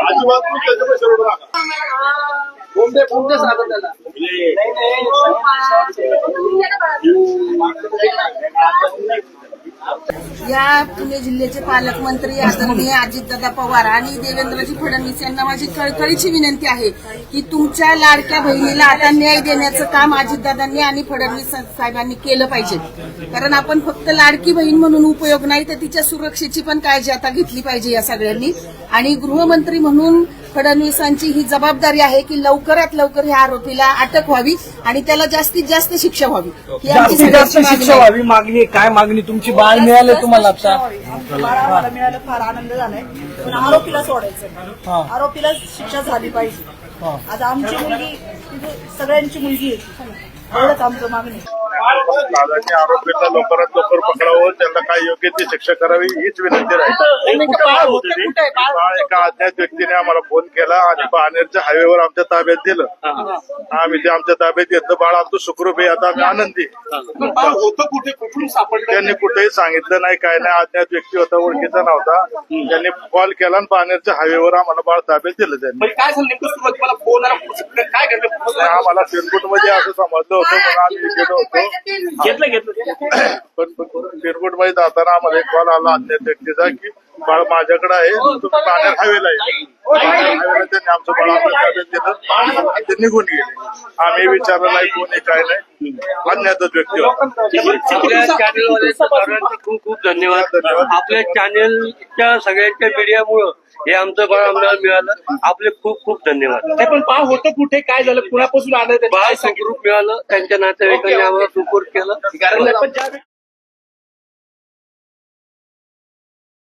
आजूबाजू त्याच्यामध्ये सर्व राहणार. बोंबे बोंबेच राहतात त्याला या पुणे जिल्ह्याचे पालकमंत्री आदरणीय अजितदादा पवार आणि देवेंद्रजी फडणवीस यांना माझी कळकळीची विनंती आहे की तुमच्या लाडक्या बहिणीला आता न्याय देण्याचं काम अजितदादांनी आणि फडणवीस साहेबांनी केलं पाहिजे. कारण आपण फक्त लाडकी बहीण म्हणून उपयोग नाही तर तिच्या सुरक्षेची पण काळजी आता घेतली पाहिजे या सगळ्यांनी. आणि गृहमंत्री म्हणून फडणवीसांची ही जबाबदारी आहे की लवकरात लवकर ह्या आरोपीला अटक व्हावी आणि त्याला जास्तीत जास्त शिक्षा व्हावी ही आमची जास्तीत जास्त सगळ्यांची मागणी शिक्षा आहे. व्हावी मागणी आहे. काय मागणी तुमची बाळ मिळालं तुम्हाला आता फार आनंद झालाय पण आरोपीला सोडायचं हा. आरोपीला शिक्षा झाली पाहिजे हा. आता आमची मुलगी तिथे सगळ्यांची मुलगी आहे एवढंच आमचं मागणी आहे. दादांनी आरोपीला लवकरात लवकर पकडावं त्यांना काय योग्य ती शिक्षा करावी हीच विनंती राहील. होतं बाळ एका अज्ञात व्यक्तीने आम्हाला फोन केला आणि बाणेरच्या हायवेवर आमच्या ताब्यात दिलं. आम्ही ते आमच्या ताब्यात घेतलं. बाळ आमचं सुखरूप आहे. आता आम्ही आनंदी होतं कुठे? कुठून सापडलं? त्यांनी कुठेही सांगितलं नाही काय नाही. अज्ञात व्यक्ती होता ओळखीचा नव्हता. त्यांनी कॉल केला आणि बाणेरच्या हायवेवर आम्हाला बाळ ताब्यात दिलं त्यांनी. काय झालं नेमकं सुरुवातीला? फोन आला काय आणि घडलं आम्हाला पिरकुटमध्ये असं समजलं होतं. म्हणून आम्ही गेलो होतो घेतलं घेतलं. पण मध्ये जाताना आम्हाला एक कॉल आला अज्ञात व्यक्तीचा की बाळ माझ्याकडे आहे तुम्ही बाणेर हायवेला आहे. हायवेला त्यांनी आमचं ताब्यात दिलं आणि ते निघून गेले. आम्ही विचारलं नाही कोणी काय नाही. अज्ञातच व्यक्ती होता. खूप खूप धन्यवाद. आपल्या चॅनलच्या सगळ्यांच्या मीडियामुळं हे आमचं बाळ आम्हाला मिळालं. आपले खूप खूप धन्यवाद. नाही पण बाळ होतं कुठे? काय झालं? कुणापासून आलं? बाळ? सुखरूप मिळालं. त्यांच्या नातेवाईकांनी आम्हाला सुपूर्द केलं. कारण